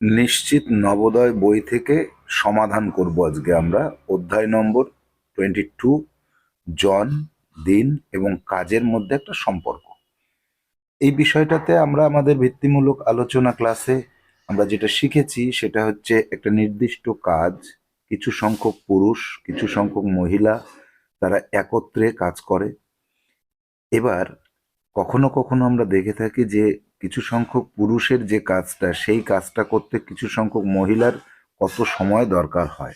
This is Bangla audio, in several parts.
নিশ্চিত নবোদয় বই থেকে সমাধান করব আজকে আমরা। অধ্যায় নম্বর টোয়েন্টি টু জন, দিন এবং কাজের মধ্যে একটা সম্পর্ক। এই বিষয়টাতে আমরা আমাদের ভিত্তিমূলক আলোচনা ক্লাসে আমরা যেটা শিখেছি সেটা হচ্ছে একটা নির্দিষ্ট কাজ, কিছু সংখ্যক পুরুষ, কিছু সংখ্যক মহিলা, তারা একত্রে কাজ করে। এবার কখনো কখনো আমরা দেখে থাকি যে কিছু সংখ্যক পুরুষের যে কাজটা, সেই কাজটা করতে কিছু সংখ্যক মহিলার কত সময় দরকার হয়?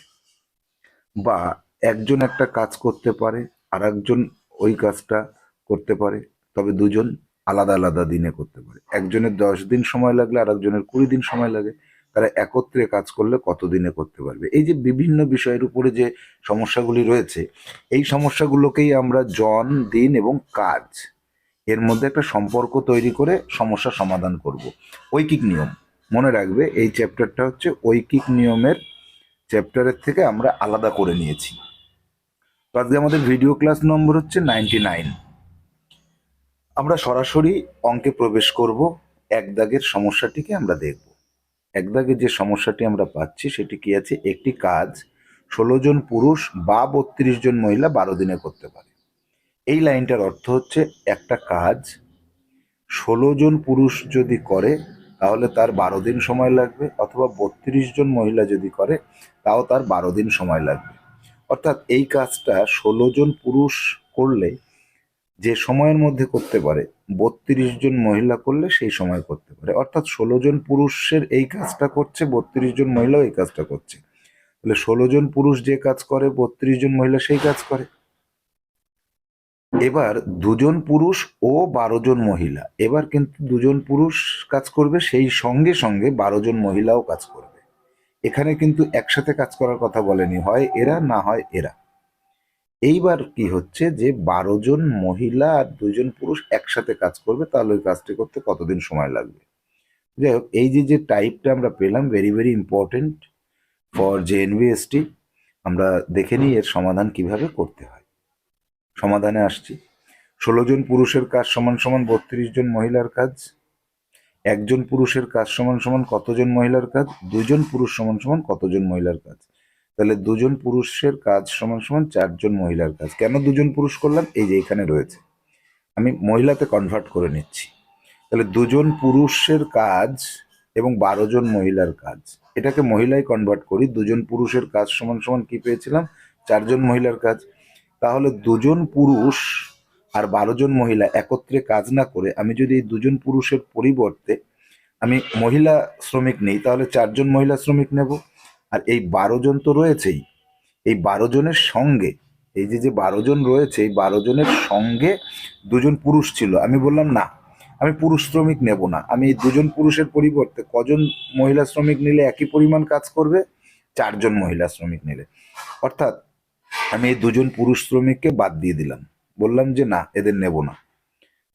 বা একজন একটা কাজ করতে পারে আর একজন ওই কাজটা করতে পারে, তবে দুজন আলাদা আলাদা দিনে করতে পারে। একজনের দশ দিন সময় লাগলে আর একজনের কুড়ি দিন সময় লাগে। তারা একত্রে কাজ করলে কত দিনে করতে পারবে? এই যে বিভিন্ন বিষয়ের উপরে যে সমস্যাগুলি রয়েছে, এই সমস্যাগুলোকেই আমরা জন, দিন এবং কাজ এর মধ্যে একটা সম্পর্ক তৈরি করে সমস্যা সমাধান করব। ঐকিক নিয়ম। মনে রাখবে, এই চ্যাপ্টারটা হচ্ছে ঐকিক নিয়মের চ্যাপ্টারের থেকে আমরা আলাদা করে নিয়েছি। তো আজকে আমাদের ভিডিও ক্লাস নম্বর হচ্ছে নাইনটি নাইন। আমরা সরাসরি অঙ্কে প্রবেশ করব এক দাগের সমস্যাটিকে আমরা দেখব। এক দাগের যে সমস্যাটি আমরা পাচ্ছি, সেটি কি আছে? একটি কাজ ষোলো জন পুরুষ বা বত্রিশ জন মহিলা বারো দিনে করতে পারে। এই লাইনটার অর্থ হচ্ছে একটা কাজ। ষোলো জন পুরুষ যদি করে, তাহলে তার বারো দিন সময় লাগবে, অথবা বত্রিশ জন মহিলা যদি করে, তাও তার বারো দিন সময় লাগবে। অর্থাৎ এই কাজটা ষোলো জন পুরুষ করলে যে সময়ের মধ্যে করতে পারে, বত্রিশ জন মহিলা করলে সেই সময় করতে পারে। অর্থাৎ ষোলো জন পুরুষের এই কাজটা করছে, বত্রিশ জন মহিলাও এই কাজটা করছে। তাহলে ষোলো জন পুরুষ যে কাজ করে, বত্রিশ জন মহিলা সেই কাজ করে। এবার দুজন পুরুষ ও বারো জন মহিলা। এবার কিন্তু দুজন পুরুষ কাজ করবে, সেই সঙ্গে সঙ্গে বারো জন মহিলাও কাজ করবে। এখানে কিন্তু একসাথে কাজ করার কথা বলেনি, হয় এরা না হয় এরা। এইবার কি হচ্ছে যে বারো জন মহিলা আর দুজন পুরুষ একসাথে কাজ করবে, তাহলে ওই কাজটি করতে কতদিন সময় লাগবে? যাই হোক, এই যে যে টাইপটা আমরা পেলাম very very important for J NVST আমরা দেখে নিই এর সমাধান কীভাবে করতে হয়। সমাধানে আসছি। ষোলো জন পুরুষের কাজ সমান সমান বত্রিশ জন মহিলার কাজ। একজন পুরুষের কাজ সমান সমান কতজন মহিলার কাজ? দুজন পুরুষ সমান সমান কতজন মহিলার কাজ? তাহলে দুজন পুরুষের কাজ সমান সমান চারজন মহিলার কাজ। কেন দুজন পুরুষ করলাম? এই যে এখানে রয়েছে। আমি মহিলাতে কনভার্ট করে নিচ্ছি। তাহলে দুজন পুরুষের কাজ এবং বারো জন মহিলার কাজ। এটাকে মহিলায় কনভার্ট করি। দুজন পুরুষের কাজ সমান সমান কি পেয়েছিলাম? চারজন মহিলার কাজ। তাহলে দুজন পুরুষ আর বারো জন মহিলা একত্রে কাজ না করে আমি যদি এই দুজন পুরুষের পরিবর্তে আমি মহিলা শ্রমিক নেই, তাহলে চারজন মহিলা শ্রমিক নেব। আর এই বারো জন তো রয়েছেই। এই বারো জনের সঙ্গে, এই যে যে বারো জন রয়েছে, এই বারো জনের সঙ্গে দুজন পুরুষ ছিল। আমি বললাম, না, আমি পুরুষ শ্রমিক নেব না। আমি এই দুজন পুরুষের পরিবর্তে কজন মহিলা শ্রমিক নিলে একই পরিমাণ কাজ করবে? চারজন মহিলা শ্রমিক নিলে। অর্থাৎ আমি এই দুজন পুরুষ শ্রমিককে বাদ দিয়ে দিলাম। বললাম যে, না, এদের নেব না।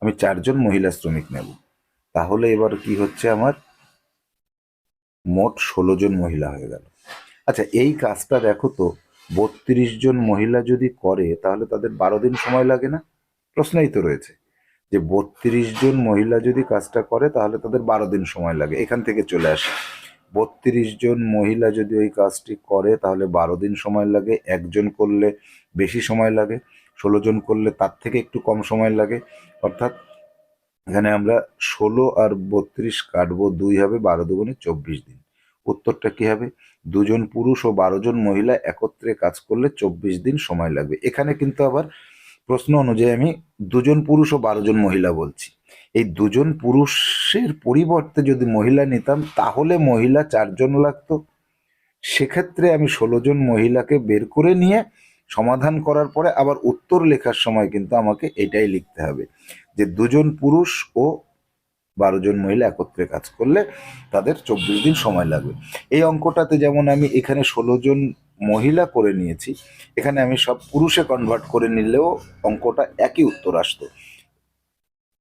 আমি চারজন মহিলা শ্রমিক নেব। তাহলে এবার কি হচ্ছে আমার? মোট ষোলো জন মহিলা হয়ে গেল। আচ্ছা এই কাজটা দেখো তো, বত্রিশ জন মহিলা যদি করে, তাহলে তাদের বারো দিন সময় লাগে না? প্রশ্নই তো রয়েছে। যে, বত্রিশ জন মহিলা যদি কাজটা করে, তাহলে তাদের বারো দিন সময় লাগে। এখান থেকে চলে আসে। বত্রিশ জন মহিলা যদি ওই কাজটি করে, তাহলে বারো দিন সময় লাগে, একজন করলে বেশি সময় লাগে, ষোলো জন করলে তার থেকে একটু কম সময় লাগে। অর্থাৎ এখানে আমরা ষোলো আর বত্রিশ কাটবো, দুই হবে বারো দুগুণে চব্বিশ দিন। উত্তরটা কি হবে? দুজন পুরুষ ও বারো জন মহিলা একত্রে কাজ করলে চব্বিশ দিন সময় লাগবে। এখানে কিন্তু আবার প্রশ্ন অনুযায়ী আমি দুজন পুরুষ ও বারো জন মহিলা বলছি। এই দুজন পুরুষের পরিবর্তে যদি মহিলা নিতাম, তাহলে মহিলা চারজন লাগতো। সেক্ষেত্রে আমি ষোলো জন মহিলাকে বের করে নিয়ে সমাধান করার পরে আবার উত্তর লেখার সময় কিন্তু আমাকে এটাই লিখতে হবে যে দুজন পুরুষ ও বারো জন মহিলা একত্রে কাজ করলে তাদের চব্বিশ দিন সময় লাগবে। এই অঙ্কটাতে যেমন আমি এখানে ষোলো জন মহিলা করে নিয়েছি, এখানে আমি সব পুরুষে কনভার্ট করে নিলেও অঙ্কটা একই উত্তর আসতো।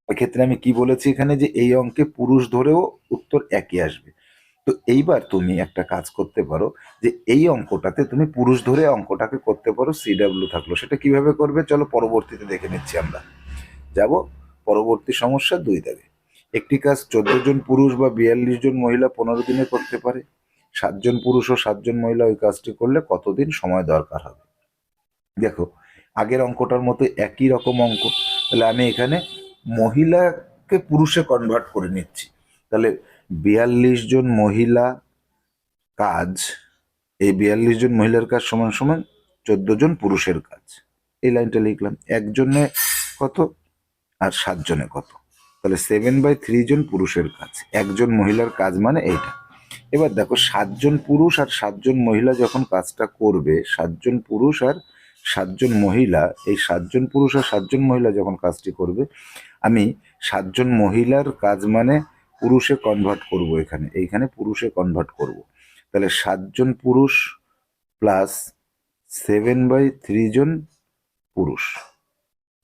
এক্ষেত্রে আমি কি বলেছি এখানে যে এই অঙ্কে পুরুষ ধরেও উত্তর একই আসবে। তো এইবার তুমি একটা কাজ করতে পারো যে এই অঙ্কটাতে তুমি পুরুষ ধরে অঙ্কটাকে করতে পারো সিডাব্লিউ থাকল। সেটা কীভাবে করবে? চলো পরবর্তীতে দেখে নিচ্ছি আমরা। যাব পরবর্তী সমস্যা দুই দাগে। একটি কাজ চোদ্দ জন পুরুষ বা বিয়াল্লিশ জন মহিলা পনেরো দিনে করতে পারে। সাতজন পুরুষ ও সাতজন মহিলা ওই কাজটি করলে কতদিন সময় দরকার হবে? দেখো, আগের অঙ্কটার মতো একই রকম অঙ্ক। তাহলে আমি এখানে মহিলাকে পুরুষে কনভার্ট করে নিচ্ছি। তাহলে বিয়াল্লিশ জন মহিলা কাজ, এই বিয়াল্লিশ জন মহিলার কাজ সমান সমান চোদ্দ জন পুরুষের কাজ। এই লাইনটা লিখলাম। একজনে কত? আর সাতজনে কত? তাহলে সেভেন বাই থ্রি জন পুরুষের কাজ। একজন মহিলার কাজ মানে এইটা। এবার দেখো, সাতজন পুরুষ আর সাতজন মহিলা যখন কাজটা করবে, সাতজন পুরুষ আর সাতজন মহিলা, এই সাতজন পুরুষ আর সাতজন মহিলা যখন কাজটি করবে আমি সাতজন মহিলার কাজ মানে পুরুষে কনভার্ট করব এখানে। এইখানে পুরুষে কনভার্ট করব। তাহলে সাতজন পুরুষ প্লাস সেভেন বাই জন পুরুষ।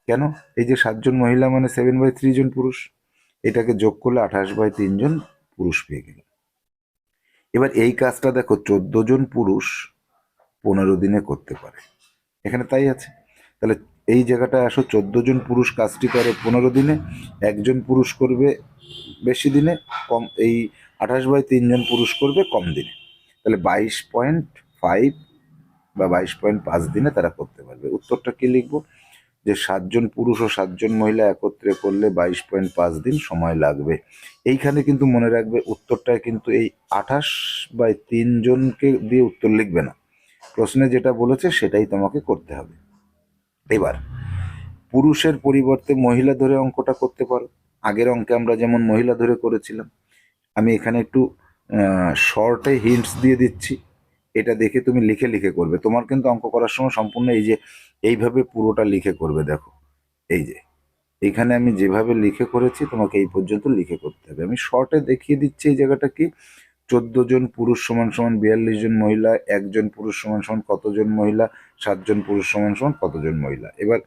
কেন? এই যে সাতজন মহিলা মানে সেভেন বাই জন পুরুষ, এটাকে যোগ করলে আঠাশ বাই তিনজন পুরুষ পেয়ে গেল। এবার এই কাজটা দেখো, চোদ্দ জন পুরুষ পনেরো দিনে করতে পারে। এখানে তাই আছে। তাহলে এই জায়গাটায় আসো, চোদ্দ জন পুরুষ কাজটি করে পনেরো দিনে, একজন পুরুষ করবে বেশি দিনে, কম, এই আঠাশ বাই তিনজন পুরুষ করবে কম দিনে। তাহলে বাইশ পয়েন্ট ফাইভ বা বাইশ পয়েন্ট পাঁচ দিনে তারা করতে পারবে। উত্তরটা কি লিখব? যে সাতজন পুরুষ ও সাতজন মহিলা একত্রে করলে বাইশ পয়েন্ট পাঁচ দিন সময় লাগবে। এইখানে কিন্তু মনে রাখবে, উত্তরটায় কিন্তু এই আঠাশ বাই তিনজনকে দিয়ে উত্তর লিখবে না। প্রশ্নে যেটা বলেছে সেটাই তোমাকে করতে হবে। এবার, পুরুষের পরিবর্তে মহিলা ধরে অঙ্কটা করতে পারো। আগের অঙ্কে আমরা যেমন মহিলা ধরে করেছিলাম, আমি এখানে একটু শর্টে হিন্টস দিয়ে দিচ্ছি। এটা দেখে তুমি লিখে লিখে করবে। তোমার কিন্তু অঙ্ক করার সময় সম্পূর্ণ এই যে, এইভাবে পুরোটা লিখে করবে দেখো। এই যে, এখানে আমি যেভাবে লিখে করেছি তোমাকে এই পর্যন্ত লিখে করতে হবে। আমি শর্টে দেখিয়ে দিচ্ছি এই জায়গাটা কি? চোদ্দ জন পুরুষ সমান সমান বিয়াল্লিশ জন মহিলা, একজন পুরুষ সমান সমান কতজন মহিলা সাতজন পুরুষ সমান সমান কতজন মহিলা? এবার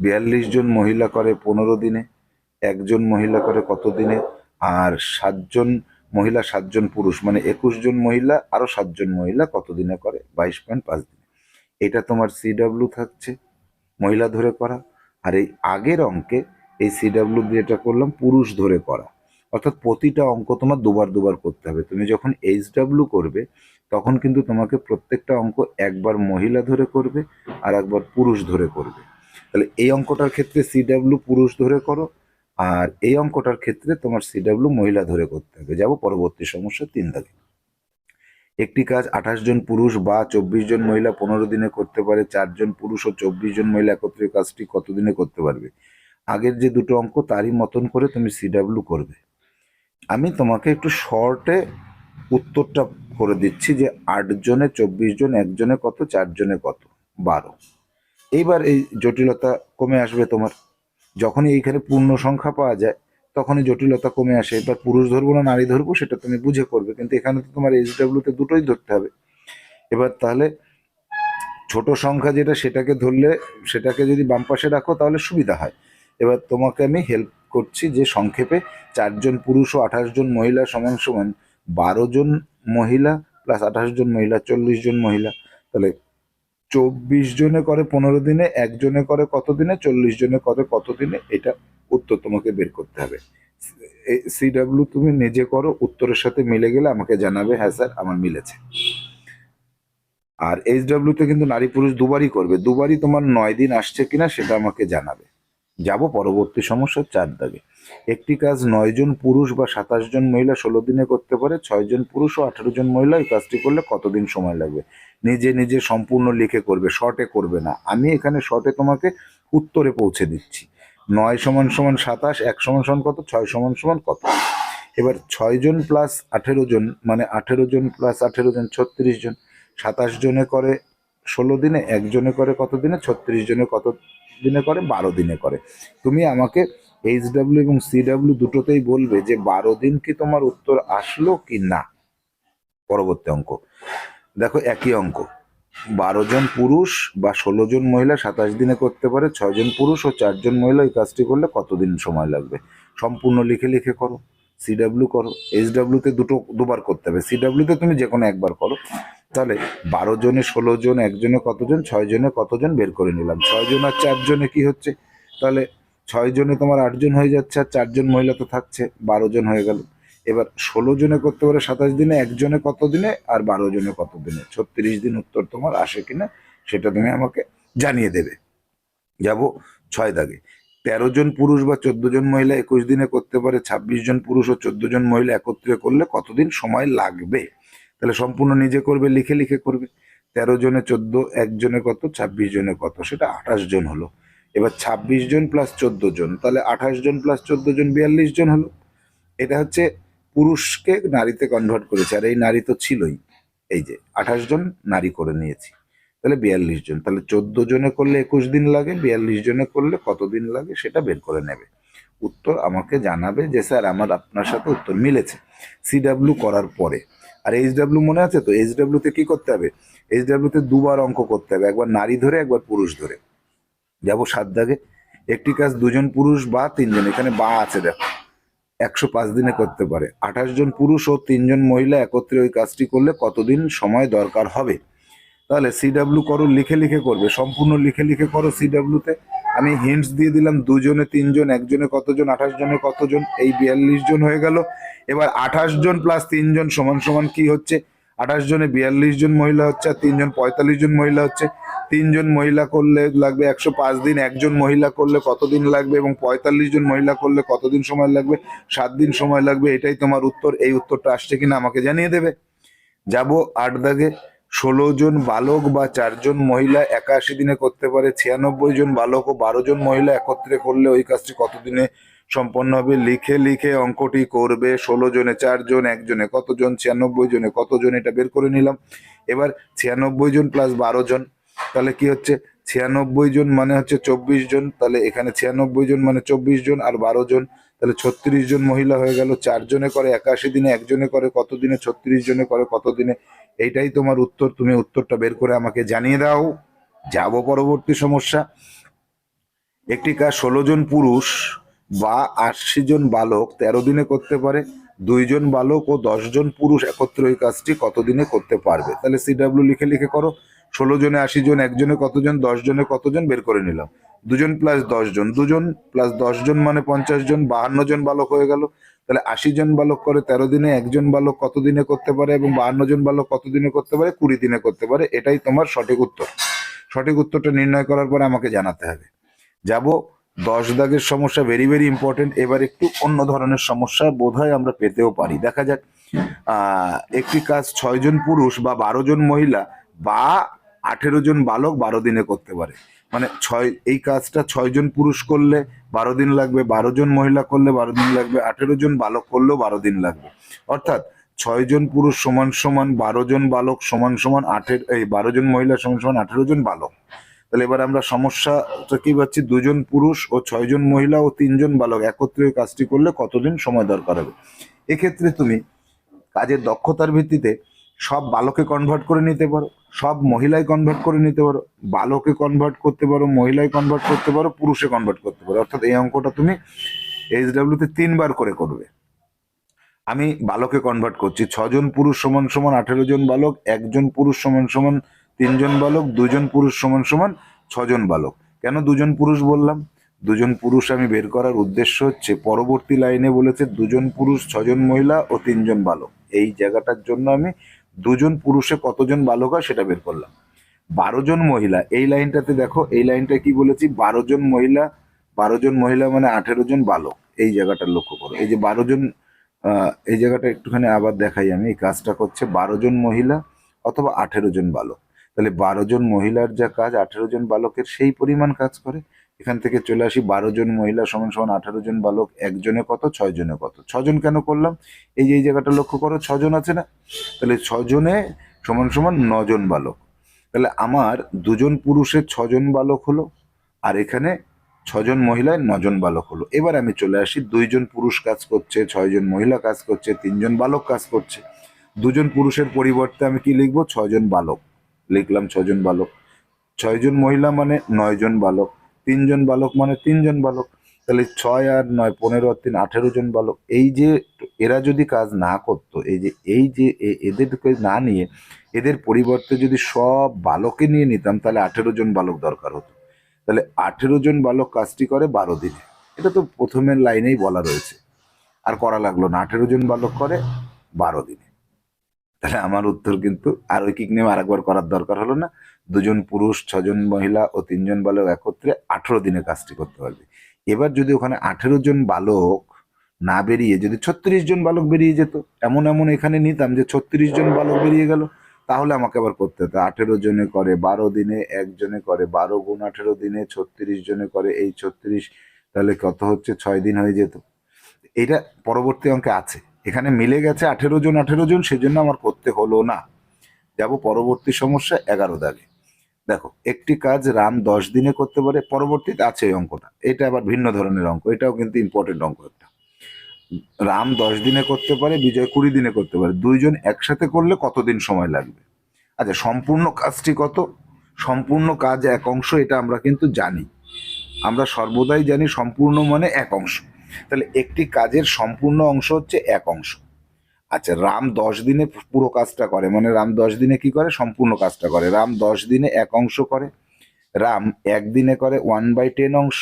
বিয়াল্লিশ জন মহিলা করে পনেরো দিনে, একজন মহিলা করে কত দিনে, আর সাতজন মহিলা সাতজন পুরুষ মানে একুশ জন মহিলা, আরও সাতজন মহিলা কত দিনে করে? বাইশ পয়েন্ট পাঁচ দিনে। এটা তোমার সিডাব্লিউ থাকছে, মহিলা ধরে করা, আর এই আগের অঙ্কে এই সিডাব্লিউ এটা করলাম, পুরুষ ধরে করা। অর্থাৎ প্রতিটা অঙ্ক তোমার দুবার দুবার করতে হবে। তুমি যখন এইচ ডাব্লিউ করবে, তখন কিন্তু তোমাকে প্রত্যেকটা অঙ্ক একবার মহিলা ধরে করবে আর একবার পুরুষ ধরে করবে। তাহলে এই অঙ্কটার ক্ষেত্রে সিডাব্লিউ পুরুষ ধরে করো আর এই অঙ্কটার ক্ষেত্রে তোমার সিডাব্লিউ মহিলা ধরে করতে হবে। যাব পরবর্তী সমস্যা তিন দাগে। একটি কাজ আঠাশ জন পুরুষ বা চব্বিশ জন মহিলা পনেরো দিনে করতে পারে চারজন পুরুষ ও চব্বিশ জন মহিলা একত্রে কাজটি কত দিনে করতে পারবে? আগের যে দুটো অঙ্ক তারই মতন করে তুমি সিডাব্লিউ করবে। আমি তোমাকে একটু শর্টে উত্তরটা করে দিচ্ছি যে আট জনে, চব্বিশ জন একজনে কত চারজনে কত? বারো। এইবার এই জটিলতা কমে আসবে তোমার। যখনই এইখানে পূর্ণ সংখ্যা পাওয়া যায়, তখনই জটিলতা কমে আসে। এবার পুরুষ ধরবো না, নারী ধরবো, সেটা তুমি বুঝে করবে। কিন্তু এখানে তো তোমার এইচ ডাব্লিউতে দুটোই ধরতে হবে। এবার তাহলে ছোট সংখ্যা যেটা, সেটাকে ধরলে, সেটাকে যদি বাম পাশে রাখো, তাহলে সুবিধা হয়। এবার তোমাকে আমি হেল্প করছি যে সংক্ষেপে চারজন পুরুষ ও আঠাশ জন মহিলা সমান সমান বারো জন মহিলা প্লাস আঠাশ জন মহিলা, চল্লিশ জন মহিলা। তাহলে চব্বিশ জনে করে পনেরো দিনে একজনে করে কত দিনে, চল্লিশ জনে করে কত দিনে, এটা উত্তর তোমাকে বের করতে হবে। সিডাব্লিউ তুমি নিজে করো, উত্তরের সাথে মিলে গেলে আমাকে জানাবে হ্যাঁ স্যার, আমার মিলেছে। আর এইচ তে কিন্তু নারী পুরুষ দুবারই করবে। দুবারই তোমার নয় দিন আসছে কিনা সেটা আমাকে জানাবে। যাব পরবর্তী সমস্যা চার দাগে। একটি কাজ নয় জন পুরুষ বা সাতাশ জন মহিলা ষোলো দিনে করতে পারে, ছয় জন পুরুষ ও আঠারো জন মহিলা এই কাজটি করলে কতদিন সময় লাগবে? নিজে নিজে সম্পূর্ণ লিখে করবে, শর্টে করবে না। আমি এখানে শর্টে তোমাকে উত্তরে পৌঁছে দিচ্ছি। নয় সমান সমান সাতাশ, এক সমান সমান কত? ছয় সমান সমান কত? এবার ছয় জন প্লাস আঠেরো জন মানে আঠেরো জন প্লাস আঠেরো জন, ছত্রিশ জন। সাতাশ জনে করে ষোলো দিনে একজনে করে কত দিনে? ছত্রিশ জনে কত দিনে করে, বারো দিনে করে। তুমি আমাকে এইচ ডাব্লিউ এবং সি ডাব্লিউ দুটোতেই বলবে যে বারো দিন কি তোমার উত্তর আসলো কি না? পরবর্তী অঙ্ক। দেখো, একই অঙ্ক। বারো জন পুরুষ বা ষোলো জন মহিলা সাতাশ দিনে করতে পারে ছয়জন পুরুষ ও চারজন মহিলা এই কাজটি করলে কতদিন সময় লাগবে? সম্পূর্ণ লিখে লিখে করো। সিডাব্লিউ করো। এইচ ডাব্লিউতে দুটো, দুবার করতে হবে। সিডাব্লিউতে তুমি যে কোনো একবার করো। তাহলে বারো জনে, ষোলো জন একজনে কতজন, ছয় জনে কতজন বের করে নিলাম? ছয় জন আর চারজনে কি হচ্ছে? তাহলে ছয় জনে তোমার আটজন হয়ে যাচ্ছে আর চারজন মহিলা তো থাকছে, বারো জন হয়ে গেল। এবার ষোলো জনে করতে পারে সাতাশ দিনে একজনে কত দিনে আর বারো জনে কত দিনে? ছত্রিশ দিন উত্তর তোমার আসে কিনা সেটা তুমি আমাকে জানিয়ে দেবে। যাব ছয় দাগে। তেরো জন পুরুষ বা চোদ্দ জন মহিলা একুশ দিনে করতে পারে, ছাব্বিশ জন পুরুষ ও চোদ্দ জন মহিলা একত্রে করলে কতদিন সময় লাগবে? তাহলে সম্পূর্ণ নিজে করবে, লিখে লিখে করবে। তেরো জনে চোদ্দ একজনে কত? ছাব্বিশ জনে কত? সেটা আঠাশ জন হলো। এবার ছাব্বিশ জন প্লাস চোদ্দ জন, তাহলে আঠাশ জন প্লাস চোদ্দ জন বিয়াল্লিশ জন হলো। এটা হচ্ছে পুরুষকে নারীতে কনভার্ট করেছে, আর এই নারী তো ছিলই। এই যে আঠাশ জন নারী করে নিয়েছি, তাহলে বিয়াল্লিশ জন। তাহলে চোদ্দ জনে করলে একুশ দিন লাগে, বিয়াল্লিশ জনে করলে কত দিন লাগে সেটা বের করে নেবে। উত্তর আমাকে জানাবে যে, স্যার, আমার আপনার সাথে উত্তর মিলেছে। সিডাব্লিউ করার পরে। আর এইচ ডাব্লিউ মনে আছে তো? এইচ ডাব্লিউতে কি করতে হবে? এইচ ডাব্লিউতে দুবার অঙ্ক করতে হবে, একবার নারী ধরে, একবার পুরুষ ধরে। যাব সাত দাগে। একটি কাজ দুজন পুরুষ বা তিনজন, এখানে বা আছে দেখো। একশো পাঁচ দিনে করতে পারে। আঠাশ জন পুরুষ ও তিনজন মহিলা একত্রে ওই কাজটি করলে কতদিন সময় দরকার হবে? তাহলে সিডাব্লিউ করো, লিখে লিখে করবে। সম্পূর্ণ লিখে লিখে করো সিডাব্লিউতে আমি হিন্টস দিয়ে দিলাম দুজনে, তিনজন, একজনে কতজন আঠাশ জনে কতজন, এই বিয়াল্লিশ জন হয়ে গেল। এবার আঠাশ জন প্লাস তিনজন সমান সমান কি হচ্ছে? আঠাশ জনে বিয়াল্লিশ জন মহিলা হচ্ছে, আর তিনজন পঁয়তাল্লিশ জন মহিলা হচ্ছে। তিনজন মহিলা করলে লাগবে একশো পাঁচ দিন, একজন মহিলা করলে কতদিন লাগবে এবং পঁয়তাল্লিশ জন মহিলা করলে কতদিন সময় লাগবে? সাত দিন সময় লাগবে, এটাই তোমার উত্তর। এই উত্তরটা আসছে কিনা আমাকে জানিয়ে দেবে। যাব আট দাগে। ষোলো জন বালক বা চারজন মহিলা একাশি দিনে করতে পারে, ছিয়ানব্বই জন বালক ও বারো জন মহিলা একত্রে করলে ওই কাজটি কতদিনে সম্পন্ন হবে? লিখে লিখে অঙ্কটি করবে, ষোলো জনে চারজন একজনে কতজন ছিয়ানব্বই জনে কতজন এটা বের করে নিলাম। এবার ছিয়ানব্বই জন প্লাস বারো জন, তাহলে কি হচ্ছে? ছিয়ানব্বই জন মানে হচ্ছে চব্বিশ জন, তাহলে এখানে ছিয়ানব্বই জন মানে চব্বিশ জন আর বারো জন, তাহলে ছত্রিশ জন মহিলা হয়ে গেল চারজনে করে একাশি দিনে একজনে করে কত দিনে, ছত্রিশ জনে করে কত দিনে, এইটাই তোমার উত্তর, তুমি উত্তরটা বের করে আমাকে জানিয়ে দাও। যাব পরবর্তী সমস্যা। একটি কাজ ষোলো জন পুরুষ বা আশি জন বালক তেরো দিনে করতে পারে দুইজন বালক ও দশজন পুরুষ একত্রে ওই কাজটি কতদিনে করতে পারবে? তাহলে সিডাব্লিউ লিখে লিখে করো। ষোলো জনে, আশি জন একজনে কতজন, দশ জনে, কতজন বের করে নিলাম। দুজন প্লাস দশজন দুজন প্লাস দশজন মানে পঞ্চাশ জন, বাহান্ন জন বালক হয়ে গেল। তাহলে আশি জন বালক করে তেরো দিনে একজন বালক কত দিনে করতে পারে এবং বাহান্ন জন বালক কত দিনে করতে পারে? কুড়ি দিনে করতে পারে। এটাই তোমার সঠিক উত্তর। সঠিক উত্তরটা নির্ণয় করার পরে আমাকে জানাতে হবে। যাব। দশ দাগের সমস্যা ভেরি ভেরি ইম্পর্টেন্ট এবার একটু অন্য ধরনের সমস্যা বোধহয় আমরা পেতেও পারি। দেখা যাক একটি কাজ ছয় জন পুরুষ বা বারো জন মহিলা বা আঠেরো জন বালক বারো দিনে করতে পারে। মানে ছয়, এই কাজটা ছয় জন পুরুষ করলে বারো দিন লাগবে, বারো জন মহিলা করলে বারো দিন লাগবে, আঠেরো জন বালক করলেও বারো দিন লাগবে। অর্থাৎ ছয় জন পুরুষ সমান সমান বারো জন বালক সমান সমান আঠের, এই বারো জন মহিলা সমান সমান আঠেরো জন বালক। তাহলে এবার আমরা সমস্যাটা কি পাচ্ছি? দুজন পুরুষ ও ছয়জন মহিলা ও তিনজন বালক একত্রে কাজটি করলে কতদিন সময় দরকার হবে? এক্ষেত্রে তুমি কাজের দক্ষতার ভিত্তিতে সব বালকে কনভার্ট করে নিতে পারো, সব মহিলায় কনভার্ট করে নিতে পারো বালকে কনভার্ট করতে পারো মহিলায় কনভার্ট করতে পারো, পুরুষে কনভার্ট করতে পারো। অর্থাৎ এই অঙ্কটা তুমি এইচ ডাব্লিউতে তিনবার করে করবে। আমি বালকে কনভার্ট করছি, ছজন পুরুষ সমান সমান আঠেরো জন বালক, একজন পুরুষ সমান সমান তিনজন বালক, দুজন পুরুষ সমান সমান ছজন বালক। কেন দুজন পুরুষ বললাম? দুজন পুরুষ আমি বের করার উদ্দেশ্য হচ্ছে, পরবর্তী লাইনে বলেছে দুজন পুরুষ, ছজন মহিলা ও তিনজন বালক। এই জায়গাটার জন্য আমি দুজন পুরুষে কতজন বালক হয় সেটা বের করলাম। বারো জন মহিলা, এই লাইনটাতে দেখো, এই লাইনটা কি বলেছি? বারো জন মহিলা, বারো জন মহিলা মানে আঠেরো জন বালক, এই জায়গাটা লক্ষ্য করো। এই যে বারো জন এই জায়গাটা একটুখানি আবার দেখাই আমি, এই কাজটা করছে বারো জন মহিলা অথবা আঠেরো জন বালক। তাহলে বারো জন মহিলার যা কাজ, আঠেরো জন বালকের সেই পরিমাণ কাজ করে এখান থেকে চলে আসি, বারো জন মহিলা সমান সমান আঠারো জন বালক, একজনে কত, ছয় জনে কত? ছজন কেন করলাম? এই যে, এই জায়গাটা লক্ষ্য করো, ছজন আছে না? তাহলে ছজনে সমান সমান নজন বালক। তাহলে আমার দুজন পুরুষের ছজন বালক হলো, আর এখানে ছজন মহিলায় নজন বালক হলো। এবার আমি চলে আসি, দুইজন পুরুষ কাজ করছে, ছয়জন মহিলা কাজ করছে, তিনজন বালক কাজ করছে। দুজন পুরুষের পরিবর্তে আমি কি লিখব? ছজন বালক। লিখলাম ছজন বালক। ছয়জন মহিলা মানে নয়জন বালক। তিনজন বালক মানে তিনজন বালক, তাহলে ছয় আর নয়, পনেরো আর তিন, আঠেরো জন বালক। এই যে এরা যদি কাজ না করতো, এই যে এই যে এদেরকে না নিয়ে, এদের পরিবর্তে যদি সব বালকে নিয়ে নিতাম, তাহলে আঠেরো জন বালক দরকার হতো। তাহলে আঠেরো জন বালক কাজটি করে বারো দিনে। এটা তো প্রথমের লাইনেই বলা রয়েছে। আর করা লাগল না, আঠেরো জন বালক করে বারো দিনে। তাহলে আমার উত্তর কিন্তু আর ঐকিক নিয়ম আরেকবার করার দরকার হলো না। দুজন পুরুষ, ছজন মহিলা ও তিনজন বালক একত্রে আঠেরো দিনে কাজটি করতে পারবে। এবার যদি ওখানে আঠেরো জন বালক না বেরিয়ে, যদি ছত্রিশ জন বালক বেরিয়ে যেত, এমন এমন এখানে নিতাম যে ছত্রিশ জন বালক বেরিয়ে গেল, তাহলে আমাকে আবার করতে হতো। আঠেরো জনে করে বারো দিনে একজনে করে বারো গুণ আঠেরো দিনে, ছত্রিশ জনে করে এই ছত্রিশ, তাহলে কত হচ্ছে? ছয় দিন হয়ে যেত। এটা পরবর্তী অঙ্কে আছে। এখানে মিলে গেছে আঠেরো জন আঠেরো জন, সেজন্য আমার করতে হলো না। যাব পরবর্তী সমস্যা এগারো দাগে। দেখো, একটি কাজ রাম দশ দিনে করতে পারে, পরবর্তীতে আছে এই অঙ্কটা। এটা আবার ভিন্ন ধরনের অঙ্ক, এটাও কিন্তু ইম্পর্টেন্ট অঙ্ক একটা। রাম দশ দিনে করতে পারে, বিজয় কুড়ি দিনে করতে পারে। দুইজন একসাথে করলে কতদিন সময় লাগবে? আচ্ছা সম্পূর্ণ কাজটি কত? সম্পূর্ণ কাজ এক অংশ, এটা আমরা কিন্তু জানি। আমরা সর্বদাই জানি সম্পূর্ণ মানে এক অংশ। তাহলে একটি কাজের সম্পূর্ণ অংশ হচ্ছে এক অংশ। আচ্ছা রাম দশ দিনে পুরো কাজটা করে। মানে রাম দশ দিনে কি করে? সম্পূর্ণ কাজটা করে। রাম দশ দিনে এক অংশ করে। রাম একদিনে করে ওয়ান বাই টেন অংশ।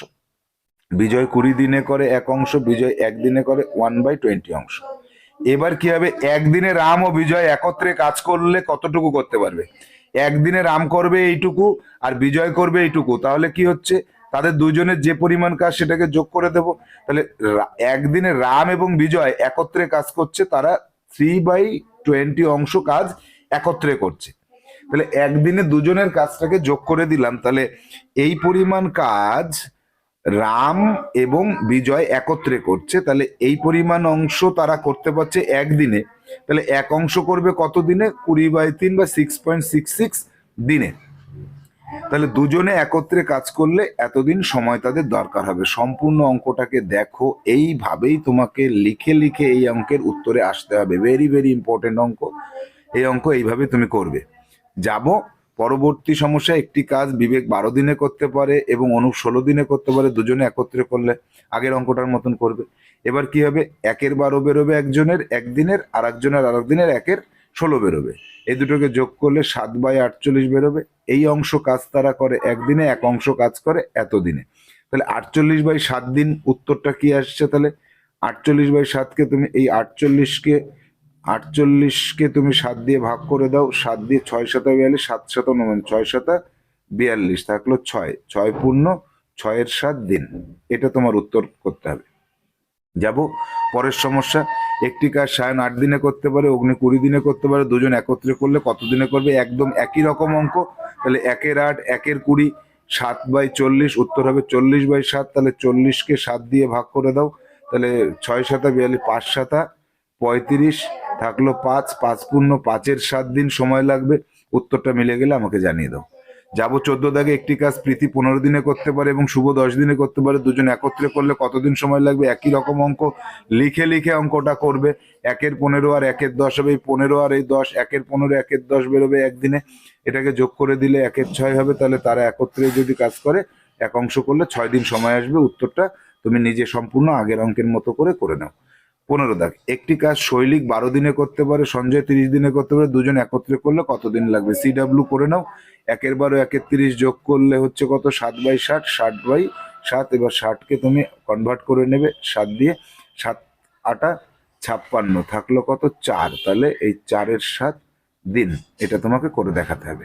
বিজয় কুড়ি দিনে করে এক অংশ, বিজয় একদিনে করে ওয়ান বাই টোয়েন্টি অংশ। এবার কি হবে? একদিনে রাম ও বিজয় একত্রে কাজ করলে কতটুকু করতে পারবে? একদিনে রাম করবে এইটুকু আর বিজয় করবে এইটুকু। তাহলে কি হচ্ছে? তাদের দুজনের যে পরিমাণ কাজ সেটাকে যোগ করে দেব। তাহলে একদিনে রাম এবং বিজয় একত্রে কাজ করছে, তারা থ্রি বাই টোয়েন্টি অংশ কাজ একত্রে করছে। তাহলে একদিনে দুজনের কাজটাকে যোগ করে দিলাম, তাহলে এই পরিমাণ কাজ রাম এবং বিজয় একত্রে করছে, তাহলে এই পরিমাণ অংশ তারা করতে পারছে একদিনে। তাহলে এক অংশ করবে কত দিনে? কুড়ি বাই তিন বা সিক্স পয়েন্ট সিক্স সিক্স দিনে। তাহলে দুজনে একত্রে কাজ করলে এতদিন সময় তাদের দরকার হবে। সম্পূর্ণ অঙ্কটাকে দেখো, এইভাবেই তোমাকে লিখে লিখে এই অঙ্কের উত্তরে আসতে হবে। ভেরি ভেরি ইম্পর্টেন্ট অঙ্ক। এই অঙ্ক এইভাবে তুমি করবে। যাব, পরবর্তী সমস্যা একটি কাজ বিবেক বারো দিনে করতে পারে এবং অনুপ ষোলো দিনে করতে পারে, দুজনে একত্রে করলে আগের অঙ্কটার মতন করবে। এবার কি হবে? একের বারো বেরোবে একজনের, একদিনের আর একজনের আর একদিনের একের ষোলো বেরোবে। এই দুটোকে যোগ করলে সাত বাই আটচল্লিশ বেরোবে। এই অংশ কাজ তারা করে একদিনে, এক অংশ কাজ করে এতদিনে। তাহলে আটচল্লিশ বাই সাত দিন উত্তরটা কি আসছে তাহলে? আটচল্লিশ বাই সাতকে তুমি এই আটচল্লিশকে আটচল্লিশকে তুমি সাত দিয়ে ভাগ করে দাও। সাত দিয়ে ছয় শত বিয়াল্লিশ, সাত শত নয় ছয় শত বিয়াল্লিশ। থাকল ছয়। ছয় পূর্ণ ছয়ের সাত দিন। এটা তোমার উত্তর করতে হবে। যাব। পরের সমস্যা, একটি কাজ সায়ন আট দিনে করতে পারে, অগ্নি কুড়ি দিনে করতে পারে, দুজন একত্রে করলে কত দিনে করবে? একদম একই রকম অঙ্ক। তাহলে একের আট, একের কুড়ি, সাত বাই চল্লিশ, উত্তর হবে চল্লিশ বাই সাত। তাহলে চল্লিশকে সাত দিয়ে ভাগ করে দাও। তাহলে ছয় সাতা, বিয়াল্লিশ, পাঁচ সাতা, পঁয়ত্রিশ, থাকল পাঁচ পাঁচ পূর্ণ পাঁচের সাত দিন সময় লাগবে। উত্তরটা মিলে গেলে আমাকে জানিয়ে দাও। যাব চোদ্দ দাগে একটি কাজ প্রীতি পনেরো দিনে করতে পারে এবং শুভ দশ দিনে করতে পারে, দুজন একত্রে করলে কতদিন সময় লাগবে? একই রকম অঙ্ক লিখে লিখে অঙ্কটা করবে। একের পনেরো আর একের দশ হবে, এই পনেরো আর এই দশ, একের পনেরো, একের দশ বেরোবে একদিনে। এটাকে যোগ করে দিলে একের ছয় হবে, তাহলে তারা একত্রে যদি কাজ করে, এক অংশ করলে ছয় দিন সময় আসবে। উত্তরটা তুমি নিজে সম্পূর্ণ আগের অঙ্কের মতো করে করে নাও। পনেরো দাগ, একটি কাজ শৈলিক বারো দিনে করতে পারে, সঞ্জয় তিরিশ দিনে করতে পারে, দুজন একত্রে করলে কতদিন লাগবে? সিডাব্লিউ করে নাও। একের বারো একের তিরিশ যোগ করলে হচ্ছে কত? সাত বাই ষাট ষাট বাই সাত। এবার ষাটকে তুমি কনভার্ট করে নেবে, সাত দিয়ে সাত, আটা ছাপ্পান্ন থাকল কত? চার। তাহলে এই চারের সাত দিন, এটা তোমাকে করে দেখাতে হবে।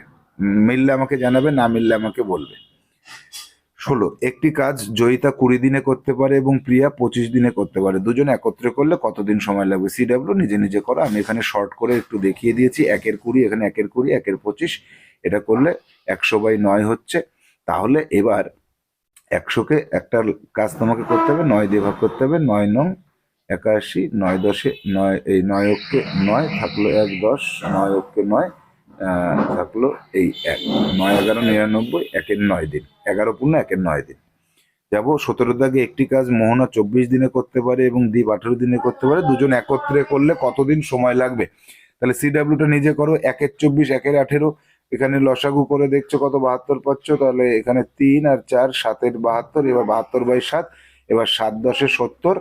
মিললে আমাকে জানাবে, না মিললে আমাকে বলবে। ষোলো, একটি কাজ জয়িতা কুড়ি দিনে করতে পারে এবং প্রিয়া পঁচিশ দিনে করতে পারে। দুজন একত্রে করলে কতদিন সময় লাগবে? সি সিডাব্লিউ নিজে নিজে করো। আমি এখানে শর্ট করে একটু দেখিয়ে দিয়েছি। একের কুড়ি, এখানে একের কুড়ি, একের পঁচিশ। এটা করলে একশো বাই নয় হচ্ছে, তাহলে এবার একশোকে একটা কাজ তোমাকে করতে হবে, নয় দিয়ে ভাগ করতে হবে, নয় নং একাশি, নয় দশে, নয়, এই নয় অক্ষে নয় থাকল এক দশ, নয় অক্ষে নয় থাকল এই এক, নয় এগারো নিরানব্বই, একের নয় দিন, এগারো পূর্ণ, একের নয় দিন। যাব সতেরো দাগে একটি কাজ মোহনা চব্বিশ দিনে করতে পারে এবং দ্বীপ আঠেরো দিনে করতে পারে, দুজন একত্রে করলে কতদিন সময় লাগবে? তাহলে সিডাব্লিউটা নিজে করো, একের চব্বিশ, একের আঠেরো এখানে লসাগু করে দেখছ কত বাহাত্তর পাচ্ছ, তাহলে এখানে তিন আর চার, সাতের বাহাত্তর, এবার বাহাত্তর বাই সাত, এবার সাত দশে সত্তর,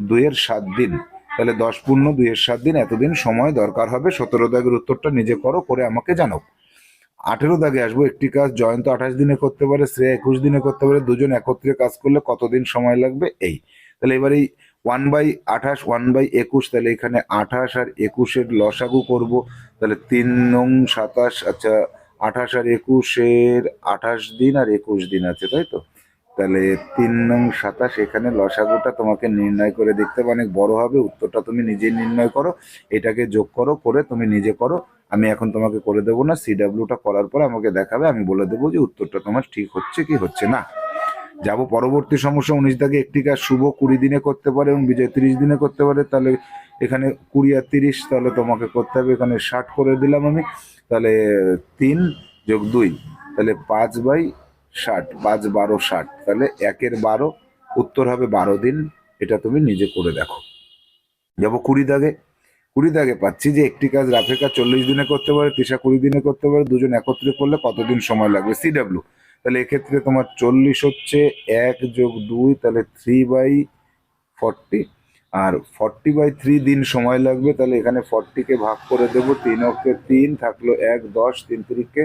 দুইয়ের সাত দিন। তাহলে দশ পূর্ণ দুইয়ের সাত দিন, এতদিন সময় দরকার হবে, সতেরো দাগের উত্তরটা নিজে করো, করে আমাকে জানাও। আঠেরো দাগে আসব, একটি কাজ জয়ন্ত আঠাশ দিনে করতে পারে, শ্রেয়া একুশ দিনে করতে পারে, দুজন একত্রে কাজ করলে কতদিন সময় লাগবে? এই। তাহলে এবার এই ওয়ান বাই আঠাশ, ওয়ান বাই একুশ, তাহলে এখানে আঠাশ আর একুশের লসাগু করব তাহলে তিন নং সাতাশ আচ্ছা আঠাশ আর একুশের আঠাশ দিন আর একুশ দিন আছে, তাই তো? তাহলে তিন নং সাতাশ, এখানে লসাগুটা তোমাকে নির্ণয় করে দেখতে অনেক বড় হবে, উত্তরটা তুমি নিজেই নির্ণয় করো, এটাকে যোগ করো, করে তুমি নিজে করো, আমি এখন তোমাকে করে দেবো না সিডাব্লিউটা করার পর আমাকে দেখাবে, আমি বলে দেবো যে উত্তরটা তোমার ঠিক হচ্ছে কি হচ্ছে না। যাব পরবর্তী সমস্যা, উনিশ দাগে একটি কাজ শুভ কুড়ি দিনে করতে পারে এবং বিজয় তিরিশ দিনে করতে পারে, তাহলে এখানে কুড়ি আর তিরিশ, তাহলে তোমাকে করতে হবে, এখানে ষাট করে দিলাম আমি, তাহলে তিন যোগ দুই, তাহলে পাঁচ বাই ষাট, পাঁচ বারো ষাট, তাহলে একের বারো, উত্তর হবে বারো দিন, এটা তুমি নিজে করে দেখো। যাব কুড়ি দাগে কুড়ি দাগে পাচ্ছি যে একটি কাজ রাফে কাজ চল্লিশ দিনে করতে পারে তৃষা কুড়ি দিনে করতে পারে, দুজন একত্রে করলে কতদিন সময় লাগবে? সিডাব্লিউ তাহলে এক্ষেত্রে তোমার চল্লিশ হচ্ছে এক যোগ দুই, তাহলে থ্রি বাই ফর্টি আর ফর্টি বাই থ্রি দিন সময় লাগবে, তাহলে এখানে ফর্টিকে ভাগ করে দেবো, তিন অক্ষে তিন থাকল এক, দশ, তিন তিরিখকে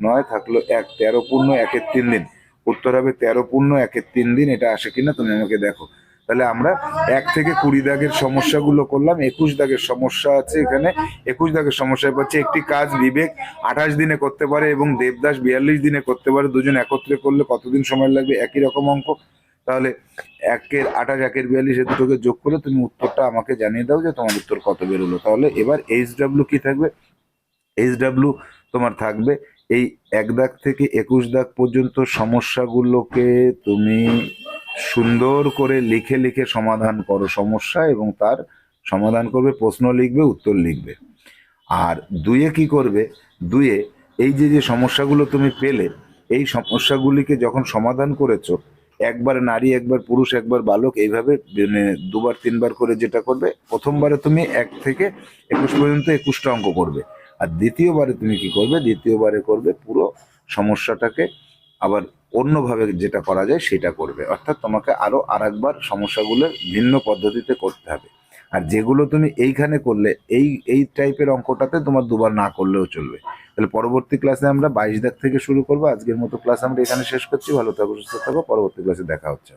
নয় থাকল এক, তেরো পূর্ণ একের তিন দিন। উত্তর হবে তেরো পূর্ণ একের তিন দিন, এটা আসে কিনা তুমি আমাকে দেখো। তাহলে আমরা এক থেকে কুড়ি দাগের সমস্যাগুলো করলাম, একুশ দাগের সমস্যা আছে এখানে। একুশ দাগের সমস্যায় পাচ্ছে একটি কাজ বিবেক আঠাশ দিনে করতে পারে এবং দেবদাস বিয়াল্লিশ দিনে করতে পারে, দুজন একত্রে করলে কতদিন সময় লাগবে? একই রকম অঙ্ক। তাহলে একের আঠাশ, একের বিয়াল্লিশ এ দুটোকে যোগ করে তুমি উত্তরটা আমাকে জানিয়ে দাও যে তোমার উত্তর কত বেরোলো। তাহলে এবার এইচ ডাব্লিউ কী থাকবে? এইচ ডাব্লিউ তোমার থাকবে এই এক দাগ থেকে একুশ দাগ পর্যন্ত সমস্যাগুলোকে তুমি সুন্দর করে লিখে লিখে সমাধান করো সমস্যা এবং তার সমাধান করবে, প্রশ্ন লিখবে, উত্তর লিখবে। আর দুয়ে কি করবে? দুয়ে এই যে যে সমস্যাগুলো তুমি পেলে, এই সমস্যাগুলিকে যখন সমাধান করেছ, একবার নারী, একবার পুরুষ, একবার বালক, এইভাবে মানে দুবার, তিনবার করে যেটা করবে, প্রথমবারে তুমি এক থেকে একুশ পর্যন্ত একুশটা অঙ্ক করবে। আর দ্বিতীয়বারে তুমি কি করবে? দ্বিতীয়বারে করবে পুরো সমস্যাটাকে আবার অন্যভাবে যেটা করা যায় সেটা করবে। অর্থাৎ তোমাকে আরও আরেকবার সমস্যাগুলো ভিন্ন পদ্ধতিতে করতে হবে। আর যেগুলো তুমি এইখানে করলে, এই এই টাইপের অঙ্কটাতে তোমার দুবার না করলেও চলবে। তাহলে পরবর্তী ক্লাসে আমরা বাইশ দাগ থেকে শুরু করব। আজকের মতো ক্লাস আমরা এখানে শেষ করছি। ভালো থাকো, সুস্থ থাকো। পরবর্তী ক্লাসে দেখা হচ্ছে।